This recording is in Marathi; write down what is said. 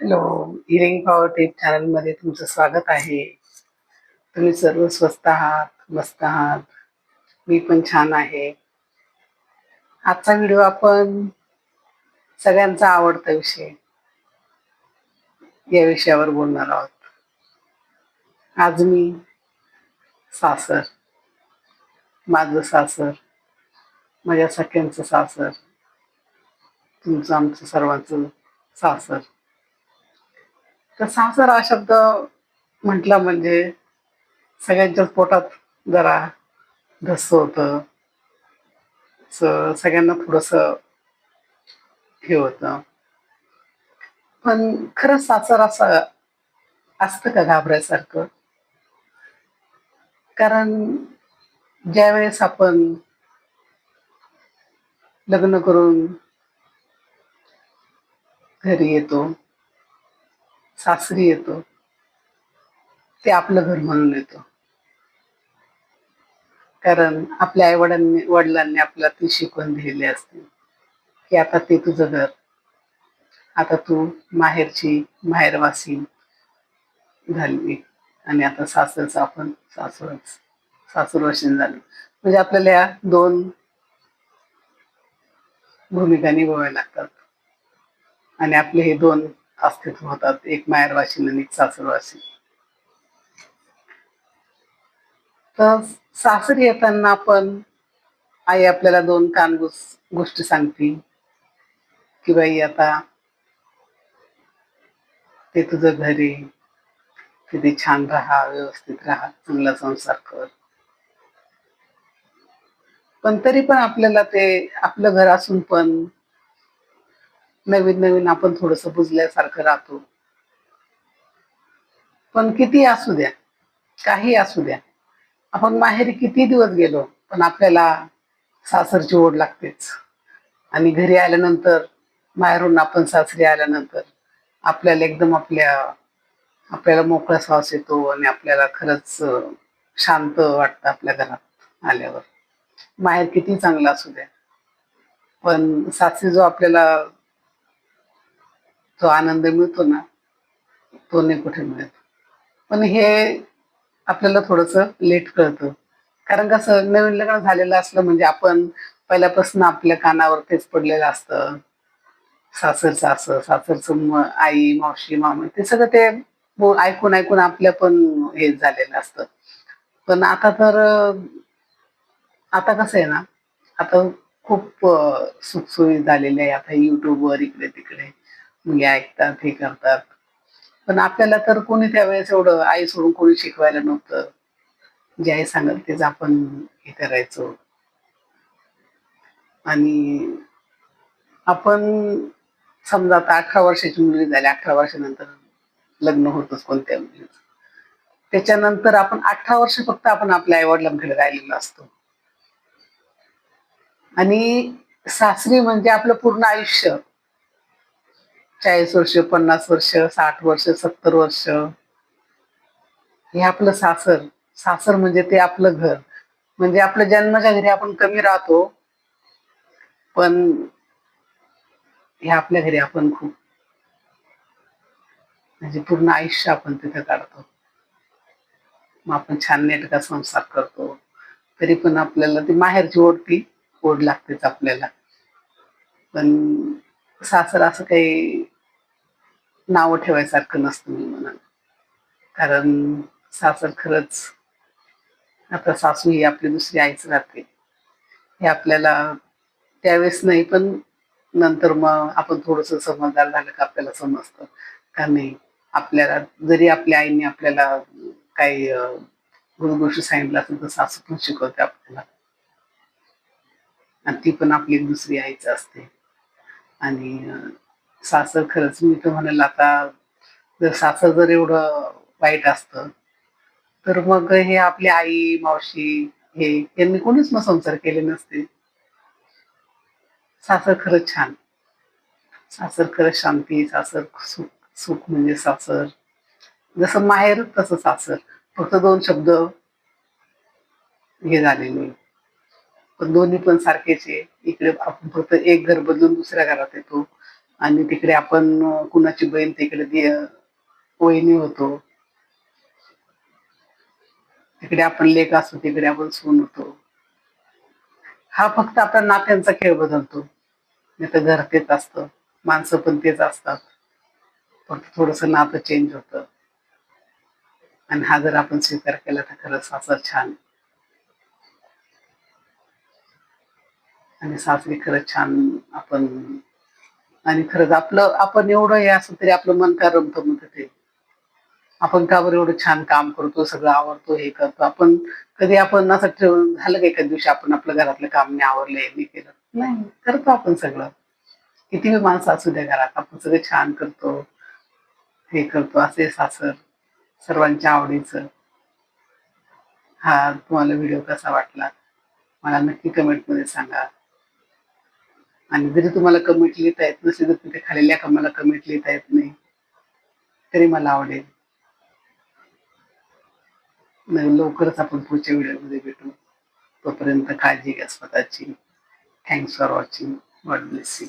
हॅलो हिलिंग पॉवर टेप चॅनलमध्ये तुमचं स्वागत आहे. तुम्ही सर्व स्वस्त आहात मस्त आहात. मी पण छान आहे. आजचा व्हिडिओ आपण सगळ्यांचा आवडता विषय या विषयावर बोलणार आहोत. आज मी सासर माझं सासर माझ्या सख्यांचं सासर तुमचं आमचं सर्वांचं सासर. तर सासर हा शब्द म्हटला म्हणजे सगळ्यांच्याच पोटात जरा धस्स होतं. सगळ्यांना थोडस हे होत. पण खरंच सासर असं असतं का घाबरायसारखं? कारण ज्यावेळेस आपण लग्न करून घरी येतो सासरी येतो. ते आपलं घर म्हणून येतो. कारण आपल्या आई वडिलांनी वडिलांनी आपल्याला ती शिकवण दिलेली असते. की आता ते तुझं घर. आता तू माहेरची माहेरवासी झाली. आणि आता सासरचं आपण सासूरच सासूरवाशीन झाली. म्हणजे आपल्याला या दोन भूमिका निभाव्या लागतात. आणि आपले हे दोन अस्तित्व होतात एक माहेरवासी आणि एक सासरवासी तर सासरी येताना आपण आई आपल्याला दोन कान गोस- गोष्टी सांगते की बाई आता ते तुझं घरी किती छान राहा व्यवस्थित राहा चांगला संसार कर. पण तरी पण आपल्याला ते आपलं घर असून पण नवीन नवीन आपण थोडस बुजल्यासारखं राहतो. पण किती असू द्या काही असू द्या. आपण माहेरी किती दिवस गेलो पण आपल्याला सासरची ओढ लागतेच. आणि घरी आल्यानंतर माहेरून आपण सासरी आल्यानंतर आपल्याला एकदम आपल्या आपल्याला मोकळा श्वास येतो आणि आपल्याला खरंच शांत वाटतं आपल्या घरात आल्यावर. माहेर किती चांगला असू द्या. पण सासरी जो आपल्याला जो आनंद मिळतो ना तो नाही कुठे मिळत. पण हे आपल्याला थोडस लेट कळतं. कारण कसं नवीन लग्न झालेलं असलं म्हणजे आपण पहिल्यापासून आपल्या कानावर तेच पडलेलं असतं. सासरचं असं सासरचं आई मावशी मामा ते सगळं ते ऐकून ऐकून आपल्या पण हे झालेलं असतं. पण आता तर आता कसं आहे ना आता खूप सुखसोयी झालेली आहे. आता युट्यूबवर इकडे तिकडे मुली ऐकतात हे करतात. पण आपल्याला तर कोणी त्यावेळेस एवढं आई सोडून कोणी शिकवायला नव्हतं. जे आई सांगत तेच आपण हे करायचो. आणि आपण समजा आता अठरा वर्षाची मुलगी झाली अठरा वर्षानंतर लग्न होतच कोणत्या मुलीच. त्याच्यानंतर आपण अठरा वर्ष फक्त आपण आपल्या आई वडिलांकडे राहिलेलो असतो. आणि सासरी म्हणजे आपलं पूर्ण आयुष्य. चाळीस वर्ष पन्नास वर्ष साठ वर्ष सत्तर वर्ष. हे आपलं सासर. सासर म्हणजे ते आपलं घर. म्हणजे आपल्या जन्माच्या घरी आपण कमी राहतो. पण हे आपल्या घरी आपण खूप म्हणजे पूर्ण आयुष्य आपण तिथे काढतो. मग आपण छान नेटका संसार करतो. तरी पण आपल्याला ती माहेरची ओढ ती ओढ लागतेच आपल्याला. पण सासर असं काही नावं ठेवायसारखं नसतं मी म्हणाल. कारण सासर खरंच आता सासू ही आपली दुसरी आईच राहते. हे आपल्याला त्यावेळेस नाही पण नंतर मग आपण थोडस समजदार झालं का आपल्याला समजतं. का नाही? आपल्याला जरी आपल्या आईने आपल्याला काही अं, गोष्टी सांगितलं असेल तर सासू पण शिकवते आपल्याला. आणि ती पण आपली दुसरी आईच असते. आणि सासर खरंच मी तर म्हणाल आता जर सासर जर एवढं वाईट असतं तर मग हे आपली आई मावशी हे यांनी कोणीच मग संसार केले नसते. सासर खरंच छान. सासर खरंच शांती सासर सुख सुख म्हणजे सासर. जसं माहेर तसं सासर. फक्त दोन शब्द हे झालेले पण दोन्ही पण सारखेच आहे. इकडे आपण फक्त एक घर बदलून दुसऱ्या घरात येतो. आणि तिकडे आपण कुणाची बहीण तिकडे वहिनी होतो. तिकडे आपण लेख असतो तिकडे आपण सून होतो. हा फक्त आपल्या नात्यांचा खेळ बदलतो. नाही तर घर तेच असतं माणसं पण तेच असतात. फक्त थोडस नातं चेंज होतं. आणि हा जर आपण स्वीकार केला तर खरंच सासर छान आणि सासरी खरंच छान आपण आणि खरंच आपलं आपण एवढं हे असं तरी आपलं मन का रमत मग ते? आपण का बरं एवढं छान काम करतो सगळं आवडतो हे करतो? आपण कधी आपण असं ठेवून झालं का एका दिवशी आपण आपलं घरातलं काम नाही आवरलं हे नाही केलं? नाही करतो आपण सगळं. किती बी माणसं असू द्या घरात आपण सगळं छान करतो हे करतो असे सासर सर्वांच्या आवडीचं. हा तुम्हाला व्हिडिओ कसा वाटला? मला नक्की कमेंटमध्ये सांगा. आणि जरी तुम्हाला कमेंट लिहिता येत नसेल तर तिथे खालेल्या का मला कमेंट लिहिता येत नाही तरी मला आवडेल. नाही, लवकरच आपण पुढच्या व्हिडिओमध्ये भेटू. तोपर्यंत काळजी घ्या स्वतःची. Thanks for watching God bless you